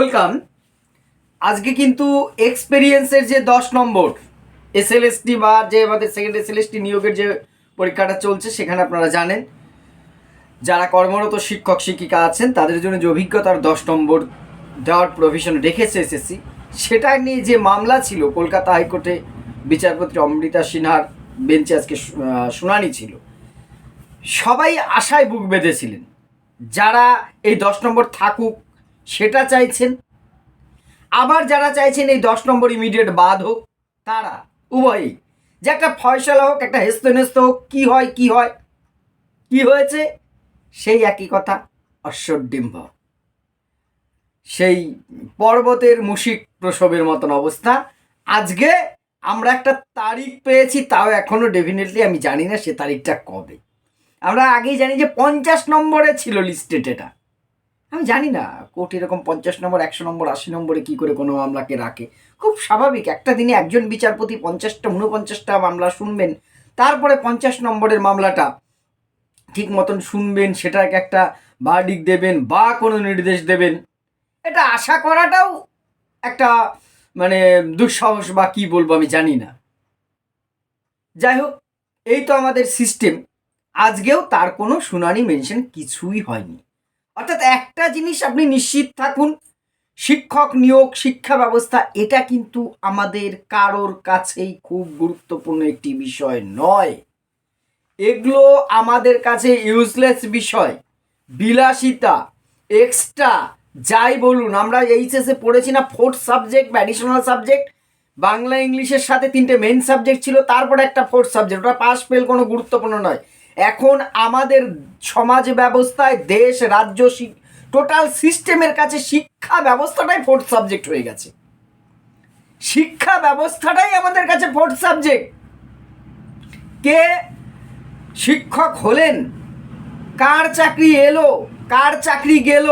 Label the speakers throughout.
Speaker 1: Welcome. আজকে কিন্তু এক্সপেরিয়েন্সের যে দশ নম্বর এসএলএসটি বা যে আমাদের সেকেন্ড এসএলএসটি নিয়োগের যে পরীক্ষাটা চলছে, সেখানে আপনারা জানেন। যারা কর্মরত শিক্ষক, শিক্ষিকা আছেন, তাদের জন্য যে অভিজ্ঞতার দশ নম্বর দেওয়ার প্রভিশন রেখেছে এসএসসি সেটা নিয়ে যে মামলা ছিল, কলকাতা হাইকোর্টে বিচারপতি অমৃতা সিনহার বেঞ্চে আজকে শুনানি ছিল। সবাই আশায় বুক বেঁধেছিলেন। যারা এই দশ নম্বর থাকুক সেটা চাইছেন। আবার যারা চাইছেন এই দশ নম্বর ইমিডিয়েট বাদ হোক, তারা উভয়ই। যে একটা ফয়সলা হোক, একটা হেস্ত নেস্ত হোক, কী হয়, কি হয়, কি হয়েছে, সেই একই কথা, অশ্বডিম্ব। সেই পর্বতের মুশিক প্রসবের মতন অবস্থা। আজকে আমরা একটা তারিখ পেয়েছি, তাও এখনও ডেফিনেটলি আমি জানি না সে তারিখটা কবে। আমরা আগেই জানি যে পঞ্চাশ নম্বরে ছিল লিস্টেড এটা। আমি জানি না, কোর্ট এরকম পঞ্চাশ নম্বর, একশো নম্বর, আশি নম্বরে কি করে কোনো মামলাকে রাখে। খুব স্বাভাবিক, একটা দিনে একজন বিচারপতি পঞ্চাশটা উনপঞ্চাশটা মামলা শুনবেন, তারপরে পঞ্চাশ নম্বরের মামলাটা ঠিক মতন শুনবেন, সেটাকে একটা বার্ডিক দেবেন বা কোনো নির্দেশ দেবেন। এটা আশা করাটাও একটা মানে দুঃসাহস বা কি বলব আমি জানি না। যাই হোক, এই তো আমাদের সিস্টেম আজকেও তার কোনো শুনানি মেনশন কিছুই হয়নি। অর্থাৎ একটা জিনিস আপনি নিশ্চিত থাকুন, শিক্ষক নিয়োগ শিক্ষা ব্যবস্থা, এটা কিন্তু আমাদের কারোর কাছেই খুব গুরুত্বপূর্ণ একটি বিষয় নয়। এগুলো আমাদের কাছে ইউজলেস বিষয়, বিলাসিতা এক্সট্রা যাই বলুন, আমরা এইচএসে পড়েছি না ফোর্থ সাবজেক্ট বা অ্যাডিশনাল সাবজেক্ট বাংলা, ইংলিশের সাথে তিনটে মেন সাবজেক্ট ছিল, তারপরে একটা ফোর্থ সাবজেক্ট ওটা পাস ফেল কোনো গুরুত্বপূর্ণ নয়। এখন আমাদের সমাজ ব্যবস্থায় দেশ, রাজ্য টোটাল সিস্টেমের কাছে শিক্ষা ব্যবস্থাটাই ফোর্থ সাবজেক্ট হয়ে গেছে। শিক্ষা ব্যবস্থাটাই আমাদের কাছে ফোর্থ সাবজেক্ট কে শিক্ষক হলেন? কার চাকরি এলো? কার চাকরি গেল?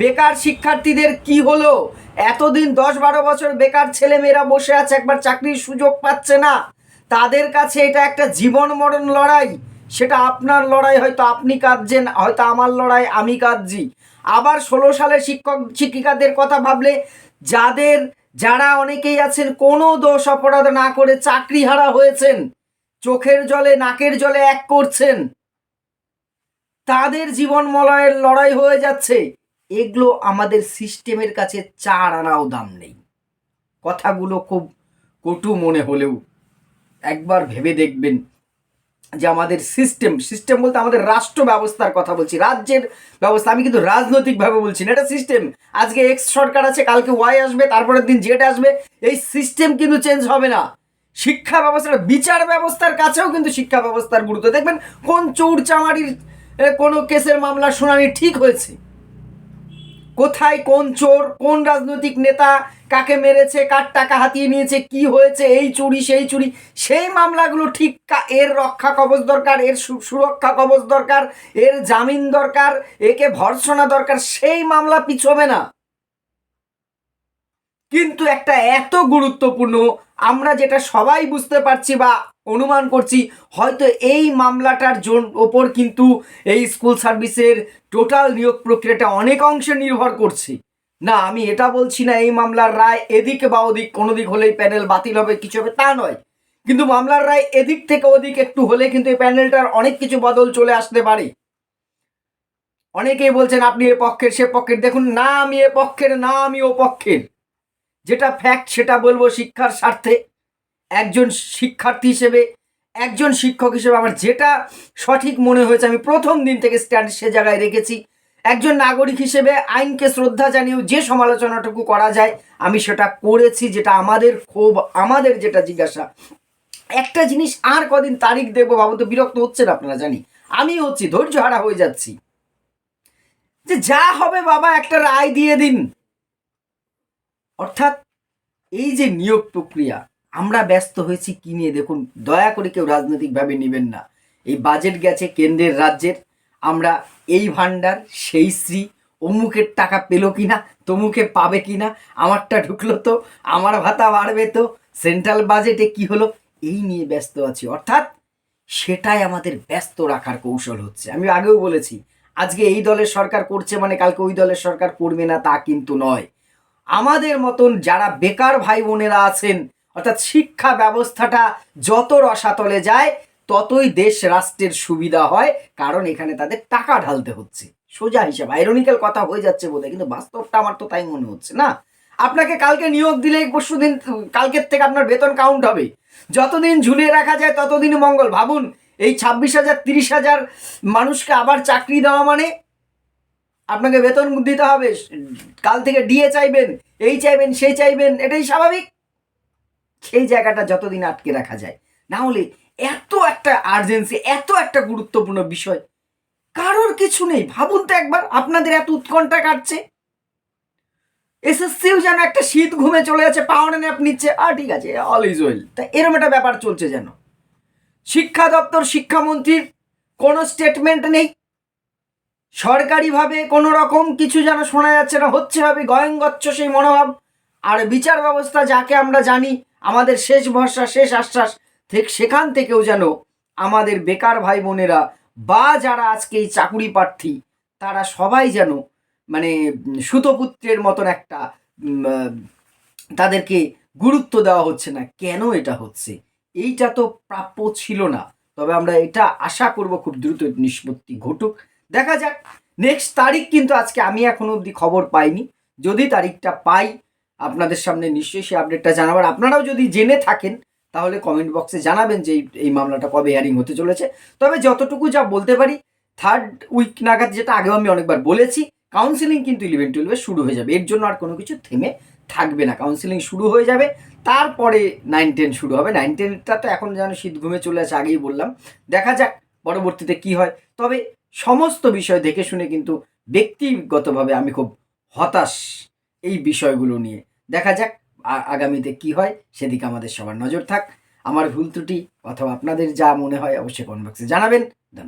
Speaker 1: বেকার শিক্ষার্থীদের কি হলো? এতদিন দশ বারো বছর বেকার ছেলেমেয়েরা বসে আছে, একবার চাকরির সুযোগ পাচ্ছে না। তাদের কাছে এটা একটা জীবন মরণ লড়াই। সেটা আপনার লড়াই, হয়তো আপনি কাঁদছেন, হয়তো আমার লড়াই, আমি কাঁদছি। আবার ষোলো সালের শিক্ষক, শিক্ষিকাদের কথা ভাবলে যাদের, যারা অনেকেই আছেন, কোনো দোষ অপরাধ না করে চাকরি হারা হয়েছেন, চোখের জলে, নাকের জলে এক করছেন, তাদের জীবন মলয়ের লড়াই হয়ে যাচ্ছে। এগুলো আমাদের সিস্টেমের কাছে চার আনাও দাম নেই। কথাগুলো খুব কটু মনে হলেও একবার ভেবে দেখবেন। যে আমাদের সিস্টেম সিস্টেম বলতে আমাদের রাষ্ট্র ব্যবস্থার কথা বলছি, রাজ্যের ব্যবস্থা, আমি কিন্তু রাজনৈতিকভাবে বলছি না, এটা সিস্টেম আজকে এক্স সরকার আছে, কালকে ওয়াই আসবে, তারপরের দিন জেড আসবে, এই সিস্টেম কিন্তু চেঞ্জ হবে না। শিক্ষা ব্যবস্থাটা বিচার ব্যবস্থার কাছেও কিন্তু শিক্ষা ব্যবস্থার গুরুত্ব। দেখবেন কোন চৌর চামারির কোনো কেসের মামলা শুনানি ঠিক হয়েছে। কোথায় কোন চোর, কোন রাজনৈতিক নেতা, কাকে মেরেছে, কার টাকা হাতিয়ে নিয়েছে, কি হয়েছে, এই চুরি, সেই চুরি, সেই মামলাগুলো ঠিক এর রক্ষা কবচ দরকার, এর সুরক্ষা কবচ দরকার, এর জামিন দরকার, একে ভর্সনা দরকার, সেই মামলা পিছবে না। কিন্তু একটা এত গুরুত্বপূর্ণ আমরা যেটা সবাই বুঝতে পারছি বা অনুমান করছি, হয়তো এই মামলাটার ওপর কিন্তু এই স্কুল সার্ভিসের টোটাল নিয়োগ প্রক্রিয়াটা অনেক অংশে নির্ভর করছে। না, আমি এটা বলছি না এই মামলার রায় এদিক বা ওদিক, কোনো দিক হলেই প্যানেল বাতিল হবে, কিছু হবে, তা নয়। কিন্তু মামলার রায় এদিক থেকে ওদিক একটু হলে কিন্তু এই প্যানেলটার অনেক কিছু বদল চলে আসতে পারে। অনেকেই বলছেন, আপনি এ পক্ষের, সে পক্ষের। দেখুন, না, আমি এ পক্ষের, না, আমি ও পক্ষের। যেটা ফ্যাক্ট সেটা বলব শিক্ষার স্বার্থে। একজন শিক্ষার্থী হিসেবে, একজন শিক্ষক হিসেবে আমার যেটা সঠিক মনে হয়েছে, আমি প্রথম দিন থেকে স্ট্যান্ড সে জায়গায় রেখেছি। একজন নাগরিক হিসেবে আইনকে শ্রদ্ধা জানিয়েও যে সমালোচনাটুকু করা যায়, আমি সেটা করেছি, যেটা আমাদের ক্ষোভ, আমাদের যেটা জিজ্ঞাসা। একটা জিনিস আর কদিন তারিখ দেবো বাবু তো, বিরক্ত হচ্ছেন আপনারা জানি। আমি হচ্ছি ধৈর্য হারা হয়ে যাচ্ছি। যে যা হবে বাবা, একটা রায় দিয়ে দিন। অর্থাৎ এই যে নিয়োগ প্রক্রিয়া, আমরা ব্যস্ত হয়েছি কি নিয়ে? দেখুন, দয়া করে কেউ রাজনৈতিকভাবে নেবেন না। এই বাজেট গেছে কেন্দ্রের রাজ্যের। আমরা এই ভান্ডার সেই শ্রী, অমুকের টাকা পেল কিনা, তমুকে পাবে কি না আমারটা ঢুকলো তো, আমার ভাতা বাড়বে তো সেন্ট্রাল বাজেটে কি হলো? এই নিয়ে ব্যস্ত আছি। অর্থাৎ সেটাই আমাদের ব্যস্ত রাখার কৌশল হচ্ছে। আমি আগেও বলেছি, আজকে এই দলের সরকার করছে মানে কালকে ওই দলের সরকার করবে না তা কিন্তু নয়। আমাদের মতন যারা বেকার ভাই বোনেরা আছেন, অর্থাৎ শিক্ষা ব্যবস্থাটা যত রসাতলে যায়, ততই দেশ রাষ্ট্রের সুবিধা হয়, কারণ এখানে তাদের টাকা ঢালতে হচ্ছে। সোজা হিসাব আইরনিক্যাল কথা হয়ে যাচ্ছে বোধহয়, কিন্তু বাস্তবটা আমার তো তাই মনে হচ্ছে না। আপনাকে কালকে নিয়োগ দিলে পরশু দিন কালকের থেকে আপনার বেতন কাউন্ট হবে। যতদিন ঝুলিয়ে রাখা যায় ততদিন মঙ্গল। ভাবুন, এই ছাব্বিশ হাজার, তিরিশ হাজার মানুষকে আবার চাকরি দেওয়া মানে আপনাকে বেতন দিতে হবে। কাল থেকে ডিএ চাইবেন এই চাইবেন সেই চাইবেন এটাই স্বাভাবিক। সেই জায়গাটা যতদিন আটকে রাখা যায়। না হলে এত একটা আর্জেন্সি এত একটা গুরুত্বপূর্ণ বিষয় কারোর কিছু নেই। ভাবুন তো একবার আপনাদের এত উৎকণ্ঠা কাটছে। এসএসসিও যেন একটা শীত ঘুমে চলে যাচ্ছে পাওয়ার ন্যাপ নিচ্ছে। আর ঠিক আছে অল ইজ ওয়েল তা এরম একটা ব্যাপার চলছে যেন। শিক্ষা দপ্তর শিক্ষামন্ত্রীর কোনো স্টেটমেন্ট নেই। সরকারিভাবে কোনো রকম কিছু যেন শোনা যাচ্ছে না, হচ্ছে হবে গয়ঙ্গচ্ছ সেই মনোভাব। আর বিচার ব্যবস্থা যাকে আমরা জানি, আমাদের শেষ ভরসা, শেষ আশ্বাস ঠিক সেখান থেকেও যেন আমাদের বেকার ভাই বোনেরা বা যারা আজকে এই চাকুরি প্রার্থী, তারা সবাই যেন মানে সুতপুত্রের মতন একটা তাদেরকে গুরুত্ব দেওয়া হচ্ছে না। কেন এটা হচ্ছে? এইটা তো প্রাপ্য ছিল না। তবে আমরা এটা আশা করব খুব দ্রুত নিষ্পত্তি ঘটুক। দেখা যাক। নেক্সট তারিখ কিন্তু আজকে আমি এখনও অবধি খবর পাইনি। যদি তারিখটা পাই, আপনাদের সামনে নিশ্চয়ই সেই আপডেটটা জানাবার। আপনারাও যদি জেনে থাকেন, তাহলে কমেন্ট বক্সে জানাবেন যে এই- মামলাটা কবে হিয়ারিং হতে চলেছে। তবে যতটুকু যা বলতে পারি থার্ড উইক নাগাদ যেটা আগেও আমি অনেকবার বলেছি কাউন্সিলিং কিন্তু ইলেভেন টুয়েলভে শুরু হয়ে যাবে। এর জন্য আর কোনো কিছু থেমে থাকবে না। কাউন্সিলিং শুরু হয়ে যাবে, তারপরে নাইন টেন শুরু হবে। নাইন টেনটা তো এখন যেন শীত ঘুমে চলে আসে, আগেই বললাম। দেখা যাক পরবর্তীতে কি হয়। তবে সমস্ত বিষয় দেখে শুনে কিন্তু ব্যক্তিগতভাবে আমি খুব হতাশ এই বিষয়গুলো নিয়ে। দেখা যাক আগামীতে কি হয়, সেদিকে আমাদের সবার নজর থাক। আমার ভুল ত্রুটি অথবা আপনাদের যা মনে হয় অবশ্যই কমেন্ট বক্সে জানাবেন। ধন্যবাদ।